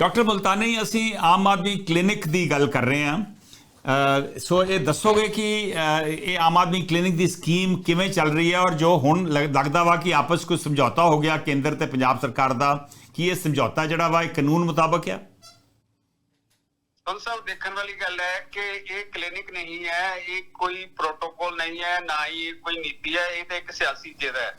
Doctor Multani ਅਸੀਂ Aam Aadmi clinic ਦੀ ਗੱਲ ਕਰ ਰਹੇ ਹਾਂ। ਸੋ ਇਹ ਦੱਸੋਗੇ ਕਿ ਇਹ ਆਮ ਆਦਮੀ ਕਲੀਨਿਕ ਦੀ ਸਕੀਮ ਕਿਵੇਂ ਚੱਲ ਰਹੀ ਹੈ ਔਰ ਜੋ ਹੁਣ ਲੱਗ- ਲੱਗਦਾ ਵਾ ਕਿ ਆਪਸ ਕੋਈ ਸਮਝੌਤਾ ਹੋ ਗਿਆ ਕੇਂਦਰ ਤੇ ਪੰਜਾਬ ਸਰਕਾਰ ਦਾ। ਕੀ ਇਹ ਸਮਝੌਤਾ ਜਿਹੜਾ ਵਾ ਇਹ ਕਾਨੂੰਨ ਮੁਤਾਬਕ ਸਰ ਸਾਹਿਬ ਦੇਖਣ ਵਾਲੀ ਗੱਲ ਹੈ ਕਿ ਇਹ ਕਲੀਨਿਕ ਨਹੀਂ ਹੈ ਇਹ ਕੋਈ ਪ੍ਰੋਟੋਕੋਲ ਨਹੀਂ ਹੈ ਨਾ ਹੀ ਇਹ ਕੋਈ ਨੀਤੀ ਹੈ ਇਹ ਤਾਂ ਇੱਕ ਸਿਆਸੀ ਜਿੱਦ ਹੈ।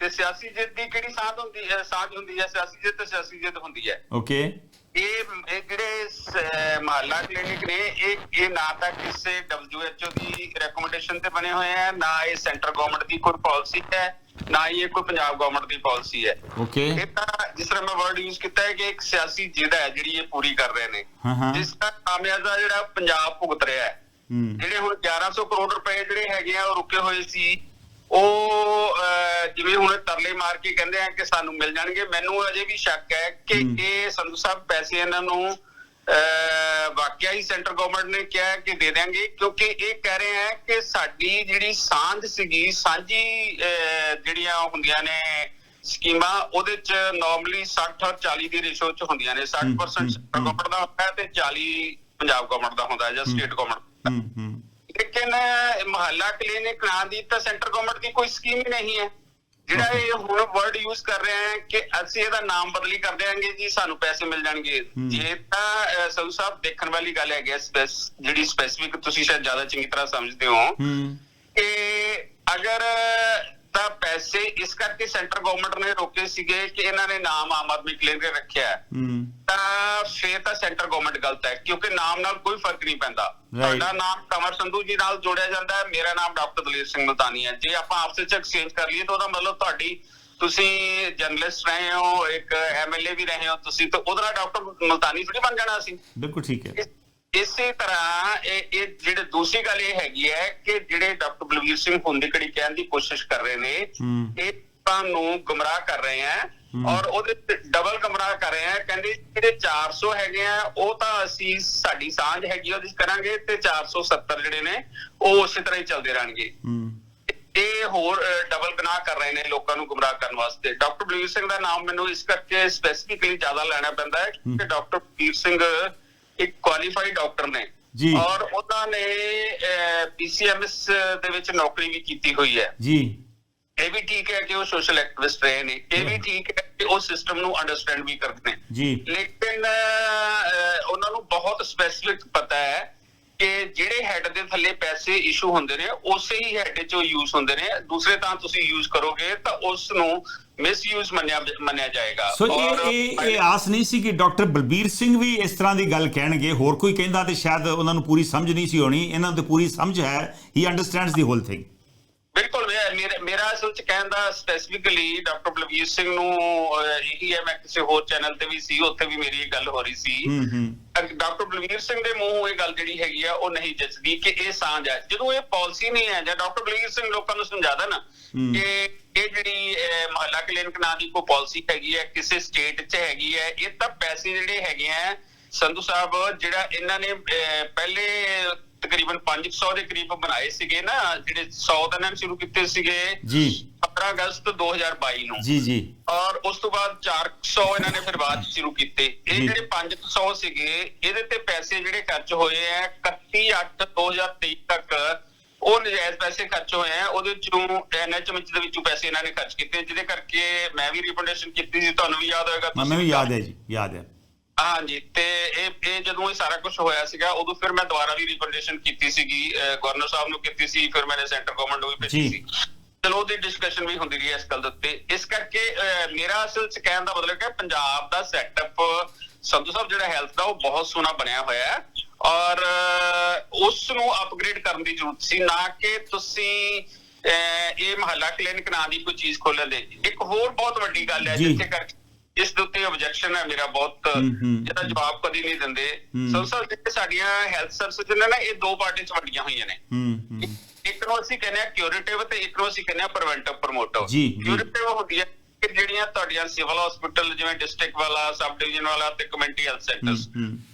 ਤੇ ਸਿਆਸੀ ਜਿੱਦ ਦੀ ਕਿਹੜੀ ਸਾਧ ਹੁੰਦੀ ਹੈ? ਸਾਧ ਹੁੰਦੀ ਹੈ ਸਿਆਸੀ ਜਿੱਦ ਤੇ ਸਿਆਸੀ ਜਿੱਦ ਹੁੰਦੀ ਹੈ। ਓਕੇ। ਇਹ ਇਹ ਜਿਹੜੇ ਮਹੱਲਾ ਕਲੀਨਿਕ ਨੇ ਇਹ ਇਹ ਨਾ ਤਾਂ ਕਿਸੇ WHO ਦੀ ਰეკਮੈਂਡੇਸ਼ਨ ਤੇ ਬਣੇ ਹੋਏ ਹੈ ਨਾ ਇਹ ਸੈਂਟਰ ਗਵਰਨਮੈਂਟ ਦੀ ਕੋਈ ਪਾਲਿਸੀ ਹੈ ਨਾ ਹੀ ਇਹ ਕੋਈ ਪੰਜਾਬ ਗਵਰਨਮੈਂਟ ਦੀ ਪਾਲਿਸੀ ਹੈ। ਓਕੇ ਇਹ ਤਾਂ ਜਿਸ ਤਰ੍ਹਾਂ ਮੈਂ ਵਰਡ ਯੂਜ਼ ਕੀਤਾ ਹੈ ਕਿ ਇੱਕ ਸਿਆਸੀ ਜਿੱਦ ਹੈ ਜਿਹੜੀ ਇਹ ਪੂਰੀ ਕਰ ਰਹੇ ਨੇ। ਜਿਸ ਦਾ ਖਾਮਿਆਜ਼ਾ ਜਿਹੜਾ ਪੰਜਾਬ ਭੁਗਤ ਰਿਹਾ ਹੂੰ ਜਿਹੜੇ ਹੁਣ 1100 ਕਰੋੜ ਰੁਪਏ ਜਿਹੜੇ ਹੈਗੇ ਆ ਉਹ ਰੁਕੇ ਹੋਏ ਸੀ ਉਹ ਜਿਵੇਂ ਹੁਣ ਤਰਲੇ ਮਾਰ ਕੇ ਕਹਿੰਦੇ ਆ ਕਿ ਸਾਨੂੰ ਮਿਲ ਜਾਣਗੇ ਮੈਨੂੰ ਅਜੇ ਵੀ ਸ਼ੱਕ ਹੈ ਕਿ। ਇਹ ਸੰਧੂ ਸਾਹਿਬ ਪੈਸੇ ਇਹਨਾਂ ਨੂੰ ਵਾਕਿਆ ਹੀ ਸੈਂਟਰ ਗਵਰਨਮੈਂਟ ਨੇ ਕਿਹਾ ਕਿ ਦੇ ਦੇਣਗੇ ਕਿਉਂਕਿ ਇਹ ਕਹਿ ਰਹੇ ਆ ਕਿ ਸਾਡੀ ਜਿਹੜੀ ਸਾਂਝ ਸੀਗੀ ਸਾਂਝੀ ਜਿਹੜੀਆਂ ਹੁੰਦੀਆਂ ਨੇ ਸਕੀਮਾਂ ਉਹਦੇ ਚ ਨਾਰਮਲੀ 60 ਔਰ 40 ਦੀ ਰੇਸ਼ੋ ਚ ਹੁੰਦੀਆਂ ਨੇ 60% ਹਮ, ਸੈਂਟਰ। ਗਵਰਨਮੈਂਟ ਦਾ ਹੁੰਦਾ ਹੈ ਤੇ 40 ਪੰਜਾਬ ਗਵਰਨਮੈਂਟ ਦਾ ਹੁੰਦਾ ਹੈ ਜਾਂ ਸਟੇਟ ਗਵਰਨਮੈਂਟ ਹੂੰ ਹੂੰ ਲੇਕਿਨ ਮਹੱਲਾ ਕਲੀਨਿਕ ਨਾਂ ਦੀ ਤਾਂ ਸੈਂਟਰ ਗਵਰਨਮੈਂਟ ਦੀ ਕੋਈ ਸਕੀਮ ਹੀ ਨਹੀਂ ਹੈ ਜਿਹੜਾ. ਇਹ ਹੁਣ ਵਰਡ ਯੂਜ਼ ਕਰ ਰਹੇ ਹੈ ਕਿ ਅਸੀਂ ਇਹਦਾ ਨਾਮ ਬਦਲੀ ਕਰ ਦਿਆਂਗੇ ਜੀ ਸਾਨੂੰ ਪੈਸੇ ਮਿਲ ਜਾਣਗੇ। ਜੇ ਤਾਂ ਸੰਧੂ ਸਾਹਿਬ ਦੇਖਣ ਵਾਲੀ ਗੱਲ ਹੈਗੀ ਜਿਹੜੀ ਸਪੈਸੀਫਿਕ ਤੁਸੀਂ ਸ਼ਾਇਦ ਜ਼ਿਆਦਾ ਚੰਗੀ ਤਰ੍ਹਾਂ ਸਮਝਦੇ ਹੂੰ ਕਿ ਅਗਰ ਤਾਂ ਪੈਸੇ ਇਸ ਕਰਕੇ ਸੈਂਟਰ ਗਵਰਨਮੈਂਟ ਨੇ ਰੋਕੇ ਸੀਗੇ ਕਿ ਇਹਨਾਂ ਨੇ ਨਾਮ ਆਮ ਆਦਮੀ ਕਲੀਨਿਕ ਰੱਖਿਆ ਤਾਂ ਫੇਰ ਤਾਂ ਸੈਂਟਰ ਗਵਰਨਮੈਂਟ ਗਲਤ ਹੈ ਕਿਉਂਕਿ ਨਾਮ ਨਾਲ ਕੋਈ ਫ਼ਰਕ ਨਹੀਂ ਪੈਂਦਾ. ਤੁਹਾਡਾ ਨਾਮ ਕਮਰ ਸੰਧੂ ਜੀ ਨਾਲ ਜੋੜਿਆ ਜਾਂਦਾ ਹੈ ਮੇਰਾ ਨਾਮ ਡਾਕਟਰ ਦਲੇਰ ਸਿੰਘ ਮਲਤਾਨੀ ਹੈ। ਜੇ ਆਪਾਂ ਆਪਸ ਵਿੱਚ ਐਕਸਚੇਂਜ ਕਰ ਲਈਏ ਤਾਂ ਉਹਦਾ ਮਤਲਬ ਤੁਹਾਡੀ ਤੁਸੀਂ ਜਰਨਲਿਸਟ ਰਹੇ ਹੋ ਇੱਕ ਐਮਐਲਏ ਵੀ ਰਹੇ ਹੋ ਤੁਸੀਂ ਤਾਂ ਉਹਦਾ ਡਾਕਟਰ ਮਲਤਾਨੀ ਥੋੜੀ ਬਣ ਜਾਣਾ ਸੀ ਬਿਲਕੁਲ ਠੀਕ ਹੈ। ਇਸ- ਤਰ੍ਹਾਂ ਇਹ ਇਹ ਜਿਹੜੇ ਦੂਸਰੀ ਗੱਲ ਇਹ ਹੈਗੀ ਹੈ ਕਿ ਜਿਹੜੇ ਡਾਕਟਰ ਬਲਵੀਰ ਸਿੰਘ ਹੁੰਦੀ ਕੜੀ ਕਹਿਣ ਦੀ ਕੋਸ਼ਿਸ਼ ਕਰ ਰਹੇ ਨੇ। ਇਹ ਤੁਹਾਨੂੰ ਗੁੰਮਰਾਹ ਕਰ ਰਹੇ ਆ। ਔਰ ਉਹਦੇ ਡਬਲ ਗੁੰਮਰਾਹ ਕਰ ਰਹੇ ਆ ਕਹਿੰਦੇ ਜਿਹੜੇ 400 ਹੈਗੇ ਆ ਉਹ ਤਾਂ ਅਸੀਂ ਸਾਡੀ ਸਾਂਝ ਹੈਗੀ ਉਹਦੇ ਕਰਾਂਗੇ ਤੇ 470 ਜਿਹੜੇ ਨੇ ਉਹ ਉਸੇ ਤਰ੍ਹਾਂ ਹੀ ਚੱਲਦੇ ਰਹਿਣਗੇ। ਇਹ ਹੋਰ ਡਬਲ ਗੁਨਾਹ ਕਰ ਰਹੇ ਨੇ ਲੋਕਾਂ ਨੂੰ ਗੁੰਮਰਾਹ ਕਰਨ ਵਾਸਤੇ। ਡਾਕਟਰ ਬਲਵੀਰ ਸਿੰਘ ਦਾ ਨਾਮ ਮੈਨੂੰ ਇਸ ਕਰਕੇ ਸਪੈਸੀਫਿਕਲੀ ਜ਼ਿਆਦਾ ਲੈਣਾ ਪੈਂਦਾ ਹੈ। ਕਿ ਡਾਕਟਰ ਬਲਵੀਰ ਸਿੰਘ ਇੱਕ ਕੁਆਲੀਫਾਈਡ ਡਾਕਟਰ ਨੇ। ਜੀ। ਔਰ ਉਹਨਾਂ ਨੇ ਪੀਸੀਐਮਐਸ ਦੇ ਵਿੱਚ ਨੌਕਰੀ ਵੀ ਕੀਤੀ ਹੋਈ ਹੈ। ਜੀ। ਇਹ ਵੀ ਠੀਕ ਹੈ ਕਿ ਉਹ ਸੋਸ਼ਲ ਐਕਟਿਵਿਸਟ ਰਹੇ ਨੇ। ਇਹ ਵੀ ਠੀਕ ਹੈ ਕਿ ਉਹ ਸਿਸਟਮ ਨੂੰ ਅੰਡਰਸਟੈਂਡ ਵੀ ਕਰਦੇ ਨੇ। ਜੀ। ਲੇਕਿਨ ਉਹਨਾਂ ਨੂੰ ਬਹੁਤ ਸਪੈਸੀਫਿਕ ਪਤਾ ਹੈ ਕਿ ਜਿਹੜੇ ਹੈੱਡ ਦੇ ਥੱਲੇ ਪੈਸੇ ਇਸ਼ੂ ਹੁੰਦੇ ਨੇ ਉਸੇ ਹੀ ਹੈੱਡ 'ਚ ਉਹ ਯੂਜ਼ ਹੁੰਦੇ ਨੇ। ਦੂਸਰੇ ਤਾਂ ਤੁਸੀਂ ਯੂਜ਼ ਕਰੋਗੇ ਤਾਂ ਉਸ ਨੂੰ ਮਿਸਯੂਜ਼ ਮੰਨਿਆ ਮੰਨਿਆ ਜਾਏਗਾ। ਸੋ ਇਹ ਇਹ ਇਹ ਆਸ ਨਹੀਂ ਸੀ ਕਿ ਡਾਕਟਰ ਬਲਬੀਰ ਸਿੰਘ ਵੀ ਇਸ ਤਰ੍ਹਾਂ ਦੀ ਗੱਲ ਕਹਿਣਗੇ। ਹੋਰ ਕੋਈ ਕਹਿੰਦਾ ਤੇ ਸ਼ਾਇਦ ਉਹਨਾਂ ਨੂੰ ਪੂਰੀ ਸਮਝ ਨਹੀਂ ਸੀ ਹੋਣੀ। ਇਹਨਾਂ ਨੂੰ ਤੇ ਪੂਰੀ ਸਮਝ ਹੈ। ਹੀ ਅੰਡਰਸਟੈਂਡਸ ਦੀ ਹੋਲ ਥਿੰਗ ਬਿਲਕੁਲ ਮੇਰਾ ਅਸਲ ਚ ਕਹਿਣ ਦਾ ਸਪੈਸੀਫਿਕਲੀ ਡਾਕਟਰ ਬਲਵੀਰ ਸਿੰਘ ਨੂੰ ਇਹੀ ਹੈ ਮੈਂ ਕਿਸੇ ਹੋਰ ਚੈਨਲ ਤੇ ਵੀ ਸੀ ਉੱਥੇ ਵੀ ਮੇਰੀ ਇਹ ਗੱਲ ਹੋ ਰਹੀ ਸੀ। ਡਾਕਟਰ ਬਲਵੀਰ ਸਿੰਘ ਦੇ ਮੂੰਹੋਂ ਇਹ ਗੱਲ ਜਿਹੜੀ ਹੈਗੀ ਆ ਉਹ ਨਹੀਂ ਜੱਜਦੀ ਕਿ ਇਹ ਸਾਂਝ ਹੈ ਜਦੋਂ ਇਹ ਪਾਲਿਸੀ ਨਹੀਂ ਹੈ ਜਾਂ ਡਾਕਟਰ ਬਲਵੀਰ ਸਿੰਘ ਲੋਕਾਂ ਨੂੰ ਸਮਝਾ ਦੇਣ ਹੂੰ। ਕਿ ਇਹ ਜਿਹੜੀ ਮਹੱਲਾ ਕਲੀਨਿਕ ਨਾਂ ਦੀ ਕੋਈ ਪਾਲਿਸੀ ਹੈਗੀ ਹੈ ਕਿਸੇ ਸਟੇਟ 'ਚ ਹੈਗੀ ਹੈ ਇਹ ਤਾਂ ਪੈਸੇ ਜਿਹੜੇ ਹੈਗੇ ਆ ਸੰਧੂ ਸਾਹਿਬ ਜਿਹੜਾ ਇਹਨਾਂ ਨੇ ਪਹਿਲੇ ਤਕਰੀਬਨ 500 ਦੇ ਕਰੀਬ ਬਣਾਏ ਸੀਗੇ ਨਾ ਜਿਹੜੇ 100 ਦਾ ਇਹਨਾਂ ਨੇ ਸ਼ੁਰੂ ਕੀਤੇ ਸੀਗੇ ਜੀ। 15 ਅਗਸਤ 2022 ਨੂੰ। ਜੀ ਜੀ। ਔਰ ਉਸ ਤੋਂ ਬਾਅਦ 400 ਇਹਨਾਂ ਨੇ ਫਿਰ ਬਾਅਦ ਸ਼ੁਰੂ ਕੀਤੇ। ਇਹ। ਜਿਹੜੇ 500 ਸੀਗੇ ਇਹਦੇ ਤੇ ਪੈਸੇ ਜਿਹੜੇ ਖਰਚ ਹੋਏ ਆ 31 8 2023 ਤੱਕ ਉਹ ਨਜਾਇਜ਼ ਪੈਸੇ ਖਰਚ ਹੋਏ ਆ। ਉਹਦੇ ਚੋਂ ਐਨਐਚਐਮ ਦੇ ਵਿੱਚੋਂ ਪੈਸੇ ਇਹਨਾਂ ਨੇ ਖਰਚ ਕੀਤੇ। ਜਿਹਦੇ ਕਰਕੇ ਮੈਂ ਵੀ ਰਿਪੋਰਟੇਸ਼ਨ ਕੀਤੀ ਸੀ ਤੁਹਾਨੂੰ ਵੀ ਯਾਦ ਹੋਏਗਾ ਮੈਨੂੰ ਵੀ ਯਾਦ ਹੈ ਜੀ ਯਾਦ ਹੈ। ਹਾਂਜੀ ਤੇ ਇਹ ਇਹ ਜਦੋਂ ਇਹ ਸਾਰਾ ਕੁਝ ਹੋਇਆ ਸੀਗਾ ਉਦੋਂ ਫਿਰ ਮੈਂ ਦੁਬਾਰਾ ਵੀ ਰਿਪੋਰਟੇਸ਼ਨ ਕੀਤੀ ਸੀਗੀ ਗਵਰਨਰ ਸਾਹਿਬ ਨੂੰ ਕੀਤੀ ਸੀ ਫਿਰ ਮੈंने ਸੈਂਟਰ ਗਵਰਨਮੈਂਟ ਨੂੰ ਵੀ ਭੇਜੀ। ਸੀ ਚਲੋ ਉਹਦੀ ਡਿਸਕਸ਼ਨ ਵੀ ਹੁੰਦੀ ਰਹੀ ਇਸ ਗੱਲ ਦੇ ਉੱਤੇ ਇਸ ਕਰਕੇ ਮੇਰਾ ਅਸਲ ਚ ਕਹਿਣ ਦਾ ਮਤਲਬ ਹੈ ਕਿ ਪੰਜਾਬ ਦਾ ਸੈਟਅਪ ਸੰਧੂ ਸਾਹਿਬ ਜਿਹੜਾ ਹੈਲਥ ਦਾ ਉਹ ਬਹੁਤ ਸੋਹਣਾ ਬਣਿਆ ਹੋਇਆ ਹੈ ਔਰ ਉਸ ਨੂੰ ਅਪਗ੍ਰੇਡ ਕਰਨ ਦੀ ਜ਼ਰੂਰਤ ਸੀ ਨਾ ਕਿ ਤੁਸੀਂ ਇਹ ਮਹੱਲਾ ਕਲੀਨਿਕ ਨਾਂ ਦੀ ਕੋਈ ਚੀਜ਼ ਖੋਲਣ ਦੇ ਇੱਕ ਹੋਰ ਬਹੁਤ ਵੱਡੀ ਗੱਲ ਹੈ। ਜਿੱਥੇ ਕਰਕੇ ਇਸ ਦੇ ਉੱਤੇ ਆਬਜੈਕਸ਼ਨ ਹੈ ਮੇਰਾ ਬਹੁਤ। ਜਿਹਦਾ ਜਵਾਬ ਕਦੀ ਨਹੀਂ ਦਿੰਦੇ ਹੂੰ। ਸੋ ਸਰ ਜਿਹੜੇ ਸਾਡੀਆਂ ਹੈਲਥ ਸਰਵਿਸ ਨੇ ਨਾ ਇਹ ਦੋ ਪਾਰਟੀ ਚ ਵੰਡੀਆਂ ਹੋਈਆਂ ਨੇ ਇੱਕ ਨੂੰ ਅਸੀਂ ਕਹਿੰਦੇ ਆ ਕਿਉਰੇਟਿਵ ਤੇ ਇੱਕ ਨੂੰ ਅਸੀਂ ਕਹਿੰਦੇ ਆ ਪ੍ਰੀਵੈਂਟਿਵ ਪ੍ਰਮੋਟਿਵ। ਕਿਉਰੇਟਿਵ ਹੁੰਦੀ ਹੈ ਕਿ ਜਿਹੜੀਆਂ ਤੁਹਾਡੀਆਂ ਸਿਵਲ ਹਸਪੀਟਲ ਜਿਵੇਂ ਡਿਸਟ੍ਰਿਕਟ ਵਾਲਾ ਸਬ ਡਿਵੀਜ਼ਨ ਵਾਲਾ ਤੇ ਕਮਿਊਨਿਟੀ ਹੈਲਥ ਸੈਂਟਰਸ।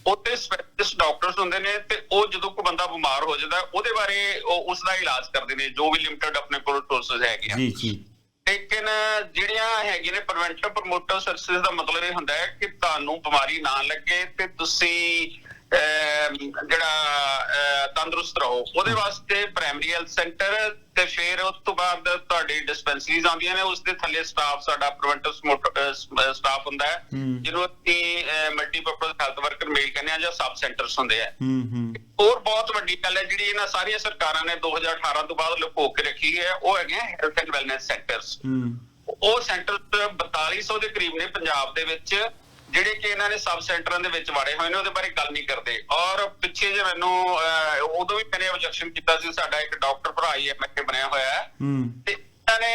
ਉੱਥੇ ਸਪੈਸ਼ਲਿਸਟ ਡਾਕਟਰਸ ਹੁੰਦੇ ਨੇ ਤੇ ਉਹ ਜਦੋਂ ਕੋਈ ਬੰਦਾ ਬਿਮਾਰ ਹੋ ਜਾਂਦਾ ਉਹਦੇ ਬਾਰੇ ਉਹ ਉਸ ਦਾ ਇਲਾਜ ਕਰਦੇ ਨੇ ਜੋ ਵੀ ਲਿਮਟਿਡ ਆਪਣੇ ਕੋਲ ਰਿਸੋਰਸਸ ਹੈਗੇ ਆ ਜੀ ਜੀ ਲੇਕਿਨ ਜਿਹੜੀਆਂ ਹੈਗੀਆਂ ਨੇ ਪ੍ਰੀਵੈਂਟਿਵ ਪ੍ਰਮੋਟਰ ਸਰਵਿਸਿਜ਼ ਦਾ ਮਤਲਬ ਇਹ ਹੁੰਦਾ ਹੈ ਕਿ ਤੁਹਾਨੂੰ ਬਿਮਾਰੀ ਨਾ ਲੱਗੇ ਤੇ ਤੁਸੀਂ ਜਿਹੜਾ ਤੰਦਰੁਸਤ ਰਹੋ। ਉਹਦੇ ਵਾਸਤੇ ਪ੍ਰਾਇਮਰੀ ਹੈਲਥ ਸੈਂਟਰ ਤੇ ਫਿਰ ਉਸ ਤੋਂ ਬਾਅਦ ਤੁਹਾਡੀ ਡਿਸਪੈਂਸਰੀਜ਼ ਆਉਂਦੀਆਂ ਨੇ। ਉਸ ਦੇ ਥੱਲੇ ਸਟਾਫ ਸਾਡਾ ਪ੍ਰੀਵੈਂਟਿਵ ਸਟਾਫ ਹੁੰਦਾ ਹੈ। ਜਿਹਨੂੰ ਅਸੀਂ ਮਲਟੀਪਰਪਸ ਹੈਲਥ ਵਰਕਰ ਮੇਲ ਕਹਿੰਦੇ ਆ ਜਾਂ ਸਬ ਸੈਂਟਰਸ ਹੁੰਦੇ ਆ। ਹੋਰ ਬਹੁਤ ਵੱਡੀ ਗੱਲ ਹੈ ਜਿਹੜੀ ਇਹਨਾਂ ਸਾਰੀਆਂ ਸਰਕਾਰਾਂ ਨੇ 2018 ਤੋਂ ਬਾਅਦ ਲੁਕੋ ਕੇ ਰੱਖੀ ਹੈ ਉਹ ਹੈਗੇ ਹੈਲਥ ਐਂਡ ਵੈਲਨੈਸ ਸੈਂਟਰਸ ਉਹ ਸੈਂਟਰ 4200 ਦੇ ਕਰੀਬ ਨੇ ਪੰਜਾਬ ਦੇ ਵਿੱਚ। ਜਿਹੜੇ ਕਿ ਇਹਨਾਂ ਨੇ ਸਬ ਸੈਂਟਰਾਂ ਦੇ ਵਿੱਚ ਵਾੜੇ ਹੋਏ ਨੇ ਉਹਦੇ ਬਾਰੇ ਗੱਲ ਨਹੀਂ ਕਰਦੇ। ਔਰ ਪਿੱਛੇ ਜੇ ਮੈਨੂੰ ਉਦੋਂ ਵੀ ਮੈंने ਆਬਜੈਕਸ਼ਨ ਕੀਤਾ ਸੀ ਸਾਡਾ ਇੱਕ ਡਾਕਟਰ ਭਰਾ ਹੀ ਐਮਐਕੇ ਬਣਿਆ ਹੋਇਆ ਹੈ। ਤੇ ਇਹਨਾਂ ਨੇ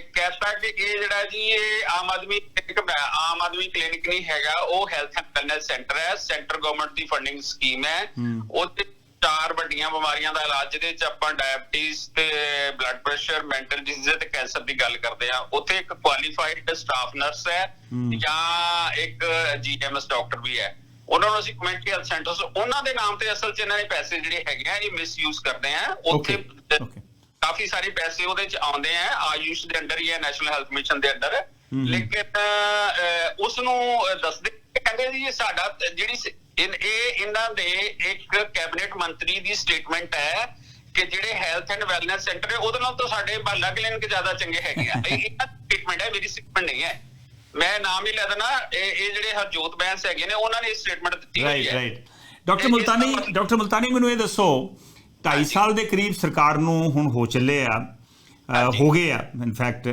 ਕਹਿਤਾ ਕਿ ਇਹ ਜਿਹੜਾ ਜੀ ਇਹ ਆਮ ਆਦਮੀ ਕਲੀਨਿਕ ਆਮ ਆਦਮੀ ਕਲੀਨਿਕ ਨਹੀਂ ਹੈਗਾ ਉਹ ਹੈਲਥ ਐਂਡ ਵੈਲਨੈਸ ਸੈਂਟਰ ਹੈ। ਸੈਂਟਰ ਗਵਰਨਮੈਂਟ ਦੀ ਫੰਡਿੰਗ ਸਕੀਮ ਹੈ। ਹੂੰ। ਉਹਦੇ ਚਾਰ ਵੱਡੀਆਂ ਬਿਮਾਰੀਆਂ ਦਾ ਇਲਾਜ ਜਿਹਦੇ ਚ ਆਪਾਂ ਡਾਇਬੀਟੀਜ਼ ਤੇ ਬਲੱਡ ਪ੍ਰੈਸ਼ਰ ਮੈਂਟਲ ਡਿਜ਼ੀਜ਼ ਤੇ ਕੈਂਸਰ ਦੀ ਗੱਲ ਕਰਦੇ ਆ ਉੱਥੇ ਇੱਕ ਕੁਆਲੀਫਾਈਡ ਸਟਾਫ ਨਰਸ ਹੈ। ਜਾਂ ਇੱਕ ਜੀਐਮਐਸ ਡਾਕਟਰ ਵੀ ਹੈ ਉਹਨਾਂ ਨੂੰ ਅਸੀਂ ਕਮਿਊਨਿਟੀ ਹੈਲਥ ਸੈਂਟਰਸ ਉਹਨਾਂ ਦੇ ਨਾਮ ਤੇ ਅਸਲ ਚ ਇਹਨਾਂ ਨੇ ਪੈਸੇ ਜਿਹੜੇ ਹੈਗੇ ਆ ਇਹ ਮਿਸਯੂਜ਼ ਕਰਦੇ ਆ ਉੱਥੇ. ਕਾਫੀ ਸਾਰੇ ਪੈਸੇ ਉਹਦੇ ਚ ਆਉਂਦੇ ਆ ਆਯੂਸ਼ ਦੇ ਅੰਡਰ ਹੀ ਹੈ ਨੈਸ਼ਨਲ ਹੈਲਥ ਮਿਸ਼ਨ ਦੇ ਅੰਡਰ ਹਮ। ਲੇਕਿਨ ਉਸ ਨੂੰ ਦੱਸਦੇ ਕਹਿੰਦੇ ਜੀ ਸਾਡਾ ਜਿਹੜੀ ਇਨ- ਇਹ ਇਹਨਾਂ ਦੇ ਇੱਕ ਕੈਬਨਿਟ ਮੰਤਰੀ ਦੀ ਸਟੇਟਮੈਂਟ ਹੈ ਕਿ ਜਿਹੜੇ ਹੈਲਥ ਐਂਡ ਵੈਲਨੈਸ ਸੈਂਟਰ ਹੈ ਉਹਦੇ ਨਾਲ ਤਾਂ ਸਾਡੇ ਮਹੱਲਾ ਕਲੀਨਿਕ ਜ਼ਿਆਦਾ ਚੰਗੇ ਹੈਗੇ ਆ। ਇਹ ਸਟੇਟਮੈਂਟ ਹੈ ਮੇਰੀ ਸਟੇਟਮੈਂਟ ਨਹੀਂ ਹੈ। ਮੈਂ ਨਾਮ ਹੀ ਲੈ ਦੇਣਾ ਇਹ ਇਹ ਜਿਹੜੇ ਹਰਜੋਤ ਬੈਂਸ ਹੈਗੇ ਨੇ ਉਹਨਾਂ ਨੇ ਇਹ ਸਟੇਟਮੈਂਟ ਦਿੱਤੀ ਹੋਈ ਰਾਈਟ ਹੈ। Right doctor Multani doctor Multani ਮੈਨੂੰ ਇਹ ਦੱਸੋ 2.5 ਸਾਲ ਦੇ ਕਰੀਬ ਸਰਕਾਰ ਨੂੰ ਹੁਣ ਹੋ ਚੱਲੇ ਆ। ਹੋ ਗਏ ਆ ਇਨਫੈਕਟ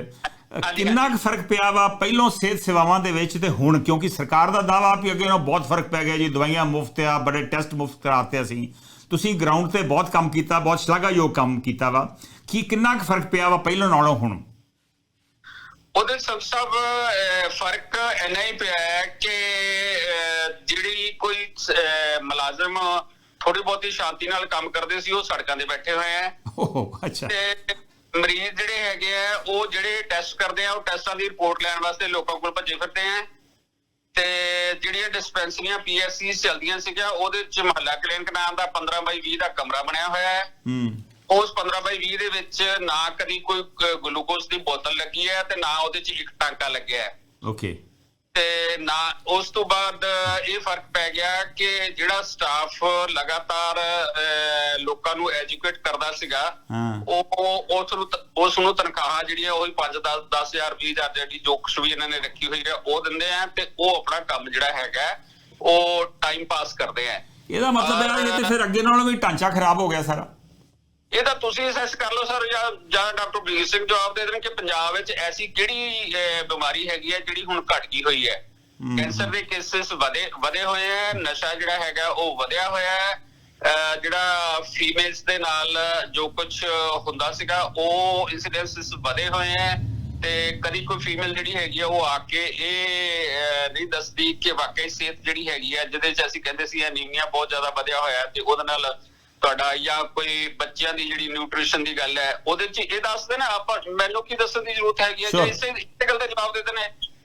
ਕਿੰਨਾ ਕੁ ਫ਼ਰਕ ਪਿਆ ਵਾ? ਪਹਿਲੋਂ ਸਿਹਤ ਸੇਵਾਵਾਂ ਦੇ ਵਿੱਚ ਤੇ ਹੁਣ ਕਿਉਂਕਿ ਸਰਕਾਰ ਦਾ ਦਾਵਾ ਵੀ ਅੱਗੇ ਨਾਲੋਂ ਬਹੁਤ ਫ਼ਰਕ ਪੈ ਗਿਆ ਜੀ। ਦਵਾਈਆਂ ਮੁਫਤ ਆ ਬੜੇ ਟੈਸਟ ਮੁਫਤ ਕਰਾਤੇ ਅਸੀਂ। ਤੁਸੀਂ ਗਰਾਊਂਡ ਤੇ ਬਹੁਤ ਕੰਮ ਕੀਤਾ ਬਹੁਤ ਸ਼ਲਾਘਾਯੋਗ ਕੰਮ ਕੀਤਾ ਵਾ। ਕੀ ਕਿੰਨਾ ਕੁ ਫ਼ਰਕ ਪਿਆ ਵਾ ਪਹਿਲੋਂ ਨਾਲੋਂ ਹੁਣ? ਉਹਦੇ ਸਭ ਸਭ ਫ਼ਰਕ ਇੰਨਾ ਹੀ ਪਿਆ ਹੈ ਕਿ ਜਿਹੜੀ ਕੋਈ ਮੁਲਾਜ਼ਮ ਥੋੜੀ ਬਹੁਤੀ ਸ਼ਾਂਤੀ ਨਾਲ ਕੰਮ ਕਰਦੇ ਸੀ ਉਹ ਸੜਕਾਂ ਤੇ ਬੈਠੇ ਹੋਏ ਆ। ਓਹ ਅੱਛਾ। ਮਰੀਜ਼ ਜਿਹੜੇ ਹੈਗੇ ਆ ਉਹ ਜਿਹੜੇ ਟੈਸਟ ਕਰਦੇ ਆ ਉਹ ਟੈਸਟਾਂ ਦੀ ਰਿਪੋਰਟ ਲੈਣ ਵਾਸਤੇ ਲੋਕਾਂ ਕੋਲ ਭੱਜੇ ਫਿਰਦੇ ਆ। ਤੇ ਜਿਹੜੀਆਂ ਡਿਸਪੈਂਸਰੀਆਂ ਪੀਐਸਸੀ ਚੱਲਦੀਆਂ ਸੀਗੀਆਂ ਉਹਦੇ ਚ ਮਹੱਲਾ ਕਲੀਨਿਕ ਨਾਮ ਦਾ 15 ਬਾਈ 20 ਦਾ ਕਮਰਾ ਬਣਿਆ ਹੋਇਆ ਹੈ। ਹੂੰ। ਉਸ 15 ਬਾਈ 20 ਦੇ ਵਿੱਚ ਨਾ ਕਦੀ ਕੋਈ ਗਲੂਕੋਜ਼ ਦੀ ਬੋਤਲ ਲੱਗੀ ਹੈ ਤੇ ਨਾ ਉਹਦੇ 'ਚ ਇੱਕ ਟਾਂਕਾ ਲੱਗਿਆ ਹੈ। ਓਕੇ। ਤੇ ਨਾ ਉਸ ਤੋਂ ਬਾਅਦ ਇਹ ਫ਼ਰਕ ਪੈ ਗਿਆ ਕਿ ਜਿਹੜਾ ਸਟਾਫ ਲਗਾਤਾਰ ਲੋਕਾਂ ਨੂੰ ਐਜੂਕੇਟ ਕਰਦਾ ਸੀਗਾ ਉਹ ਉਸ ਨੂੰ ਉਸ ਨੂੰ ਤਨਖਾਹ ਜਿਹੜੀ ਹੈ ਉਹ 5 10 10000 20000 ਜਿਹੜੀ ਜੋ ਕੁਛ ਵੀ ਇਹਨਾਂ ਨੇ ਰੱਖੀ ਹੋਈ ਹੈ ਉਹ ਦਿੰਦੇ ਆ ਤੇ ਉਹ ਆਪਣਾ ਕੰਮ ਜਿਹੜਾ ਹੈਗਾ ਉਹ ਟਾਈਮ ਪਾਸ ਕਰਦੇ ਆ। ਇਹਦਾ ਮਤਲਬ ਇਹ ਤੇ ਫਿਰ ਅੱਗੇ ਨਾਲੋਂ ਵੀ ਢਾਂਚਾ ਖਰਾਬ ਹੋ ਗਿਆ ਸਾਰਾ। ਇਹ ਤਾਂ ਤੁਸੀਂ ਅਸੈਸ ਕਰ ਲਓ ਸਰ ਜਾਂ ਜਾਂ ਡਾਕਟਰ ਬਲਜੀਤ ਸਿੰਘ ਜਵਾਬ ਦੇ ਦੇਣ ਕਿ ਪੰਜਾਬ ਵਿੱਚ ਐਸੀ ਕਿਹੜੀ ਬਿਮਾਰੀ ਹੈਗੀ ਹੈ ਜਿਹੜੀ ਹੁਣ ਘਟ ਗਈ ਹੋਈ ਹੈ। ਕੈਂਸਰ ਦੇ ਕੇਸਿਸ ਵਧੇ ਵਧੇ ਹੋਏ ਹੈ ਨਸ਼ਾ ਜਿਹੜਾ ਹੈਗਾ ਉਹ ਵਧਿਆ ਹੋਇਆ ਹੈ। ਜਿਹੜਾ ਫੀਮੇਲਸ ਦੇ ਨਾਲ ਜੋ ਕੁਝ ਹੁੰਦਾ ਸੀਗਾ ਉਹ ਇਨਸੀਡੈਂਸਸ ਵਧੇ ਹੋਏ ਹੈ। ਤੇ ਕਦੀ ਕੋਈ ਫੀਮੇਲ ਜਿਹੜੀ ਹੈਗੀ ਆ ਉਹ ਆ ਕੇ ਇਹ ਨਹੀਂ ਦੱਸਦੀ ਕਿ ਵਾਕਈ ਸਿਹਤ ਜਿਹੜੀ ਹੈਗੀ ਹੈ ਜਿਹਦੇ ਚ ਅਸੀਂ ਕਹਿੰਦੇ ਸੀ ਐਨੀਮੀਆ ਬਹੁਤ ਜ਼ਿਆਦਾ ਵਧਿਆ ਹੋਇਆ ਤੇ ਉਹਦੇ ਨਾਲ ਤੁਹਾਡਾ ਜਾਂ ਕੋਈ ਬੱਚਿਆਂ ਦੀ ਜਿਹੜੀ ਨਿਊਟ੍ਰੀਸ਼ਨ ਦੀ ਗੱਲ ਹੈ ਉਹਦੇ ਚ ਇਹ ਦੱਸਦੇ ਨਾ ਆਪਾਂ ਮੈਨੂੰ ਕੀ ਦੱਸਣ ਦੀ ਜ਼ਰੂਰਤ ਹੈਗੀ ਹੈ? ਜੇ. ਇਸੇ ਇਸੇ ਗੱਲ ਦਾ ਜਵਾਬ ਦੇ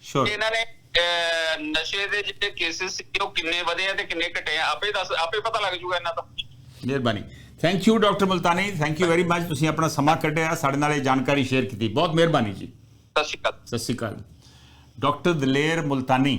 Sure. ਕਿ ਇਹਨਾਂ ਨੇ ਨਸ਼ੇ ਦੇ ਜਿਹੜੇ ਕੇਸਿਸ ਸੀ ਉਹ ਕਿੰਨੇ ਵਧੇ ਆ ਤੇ ਕਿੰਨੇ ਘਟੇ ਆ ਆਪੇ ਦੱਸ ਆਪੇ ਪਤਾ ਲੱਗ ਜੂਗਾ ਇਹਨਾਂ ਦਾ ਮਿਹਰਬਾਨੀ। Thank you doctor Multani thank you very much ਤੁਸੀਂ ਆਪਣਾ ਸਮਾਂ ਕੱਢਿਆ ਸਾਡੇ ਨਾਲ ਇਹ ਜਾਣਕਾਰੀ ਸ਼ੇਅਰ ਕੀਤੀ। ਬਹੁਤ ਮਿਹਰਬਾਨੀ ਜੀ। ਸਤਿ ਸ਼੍ਰੀ ਅਕਾਲ। ਸਤਿ ਸ਼੍ਰੀ ਅਕਾਲ। ਡਾਕਟਰ ਦਲੇਰ ਮੁਲਤਾਨੀ